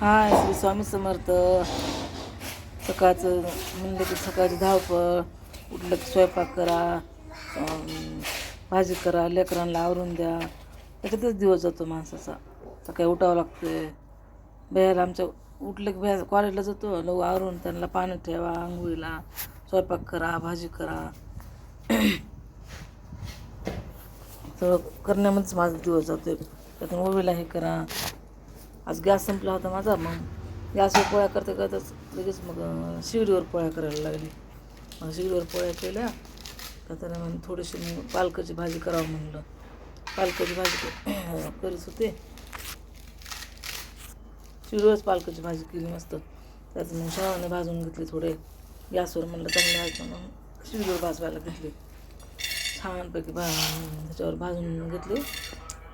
हाय श्री स्वामी समर्थ. सकाळचं म्हणलं की सकाळची धावपळ उठलं की स्वयंपाक करा भाजी करा लेकरांना आवरून द्या. त्याच्यातच दिवस जातो माणसाचा. सकाळी उठावं लागते. बाहेर आमच्या उठलं की बाहेर कॉलेजला जातो. लव आवरून त्यांना पाणी ठेवा आंघोळीला स्वयंपाक करा भाजी करा. सगळं करण्यामध्येच माझा दिवस जातो त्यातून ओवीला हे करा. आज गॅस संपला होता माझा मग गॅसवर पोळ्या करता करताच लगेच मग शिवडीवर शिगडीवर पोळ्या करायला लागली. मग शिगडीवर पोळ्या केल्या तर त्याला मग थोडीशी मी पालकाची भाजी करावं म्हणलं. पालकाची भाजी करीच करीत होते. शिगडीवरच पालकाची भाजी केली मस्त. त्यात मग शाळाने भाजून घेतले थोडे. गॅसवर म्हणलं चांगले भाज मग शिगडीवर भाजवायला घेतले. छानपैकी भा त्याच्यावर भाजून घेतले.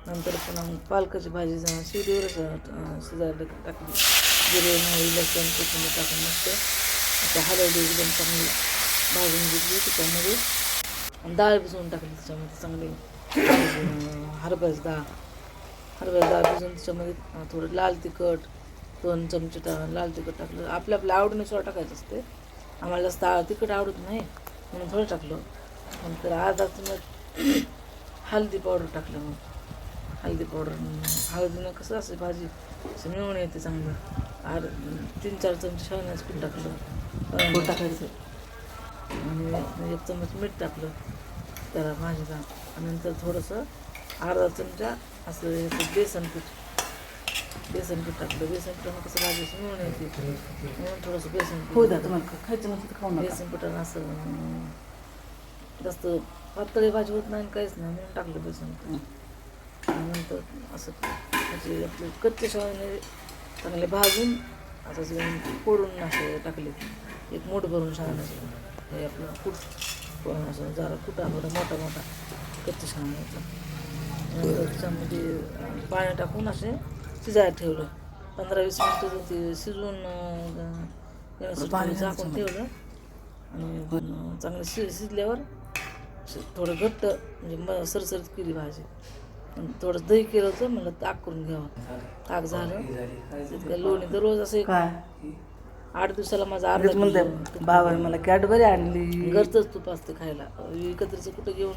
नंतर पुन्हा मग पालकाची भाजी जा शिरीवर शिजायला टाकली. जिरे मोहरी लसूण कोथिंबीर टाकून मस्त आता हलवली एकदम चांगली भाजून घेतली त्याच्यामध्ये. डाळ भिजवून टाकली त्याच्यामध्ये चांगली. हरभऱ्याची डाळ. हरभऱ्या डाळ भिजवून त्याच्यामध्ये थोडं लाल तिखट दोन चमचे टा लाल तिखट टाकलं. आपल्या आपल्या आवडीनुसार टाकायचं असते. आम्हाला जास्त तिखट आवडत नाही म्हणून थोडं टाकलं. नंतर अर्धा चमच हळदी पावडर टाकलं मग. हळदी पावडर हळदीनं कसं असते भाजी असं मिळून येते चांगलं. आर तीन चार चमचे शेवण्याचं पीठ टाकलं. पीठ टाकायचं. आणि एक चमच मीठ टाकलं. त्याला भाजीला आणि नंतर थोडंसं अर्धा चमचा असं बेसन पीठ. बेसन पीठ टाकलं. बेसन पिठानं कसं भाजी अशी मिळून येते. म्हणून थोडंसं बेसन पीठ. हो द्या तुम्हाला खायचं नसेल तर खाऊ नका. बेसन पिठानं असं जास्त पातळी भाजी होत नाही आणि काहीच नाही. म्हणून टाकलं बेसन पीठ. नंतर असं म्हणजे आपले कच्चे शेवाने चांगले भाजून असं सगळं फोडून असे टाकले. एक मूठ भरून शेवाण्याचं हे आपलं कुट असं जरा कुटा बरं मोठा मोठा कच्चे शेवाण्याचा नंतर त्याच्यामध्ये पाणी टाकून असे शिजायला ठेवलं. पंधरा वीस मिनटं ते व्यवस्थित पाणी झाकून ठेवलं आणि चांगलं शि शिजल्यावर थोडं घट्ट म्हणजे म सरसरीत केली भाजी. थोडं दही केलं होतं म्हणलं ताक करून घ्यावं. ताक झालं. लोणी दररोज असं एक काय? आठ दिवसाला माझा अर्धा म्हणते किलो बाबा मला कॅडबरी आणली. घरचंच तूप असतं खायला. एकत्रीचं कुठं घेऊन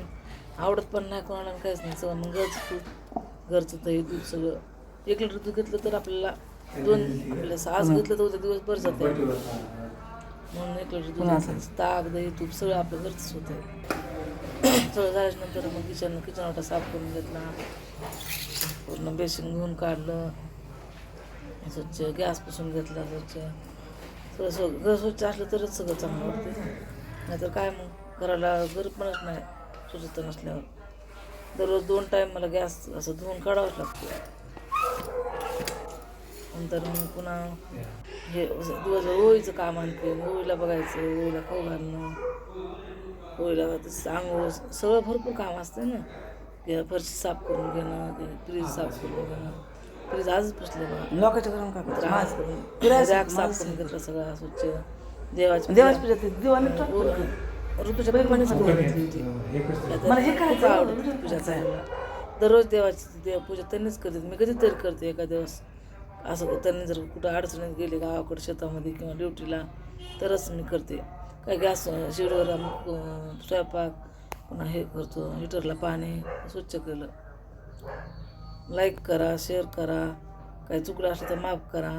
आवडत पण नाही कोणाला काहीच नाही. सगळं मग घरचं तूप घरचं दही दूध सगळं. एक लिटर दूध घेतलं तर आपल्याला दोन आपल्याला आज घेतलं तर उद्या दिवसभर जाते. म्हणून एक लिटर दूध. ताक दही तूप सगळं आपलं घरचंच होतं सगळं झाल्याच्यानंतर मग किचन किचन वाटा साफ करून घेतला. पूर्ण बेसिन धुवून काढलं. स्वच्छ गॅस पुसून घेतला स्वच्छ. सगळं सगळं घर स्वच्छ असलं तरच सगळं चांगलं वाटतं नाहीतर काय मग? घराला गरजपणच नाही स्वच्छता नसल्यावर. दररोज दोन टाईम मला गॅस असं धुवून काढावंच लागतं नंतर मग पुन्हा हे दिवसभर ओळीचं काम आणते ओळीला बघायचं ओळीला खाऊ घालणं. होळीला आंघोळ सगळं भरपूर काम असतं ना. फरशी साफ करून घेणं फ्रीज साफ करून घेणं. फ्रीज आजच पुसलं काय माझं- करून. साफ माझं- करून घेतलं सगळं स्वच्छ. देवाची देवाची पूजा दिवाणी टाक. ऋतूच्या बहिणीच पूजा घेतली होती. मला हे आहे, आवडतं व्हिडिओ पूजा करायचा आहे. करायला दररोज देवाची देवपूजा त्यांनीच करते मी कधीतरी करते एका दिवस. असं त्यांनी जर कुठं अडचणीत गेले गावाकडे शेतामध्ये किंवा ड्युटीला तरच मी करते. काही गॅस शिडीवर स्वयंपाक पुन्हा हे करतो. हिटरला पाणी स्वच्छ केलं. लाईक करा शेअर करा. काही चुकलं असलं तर माफ करा.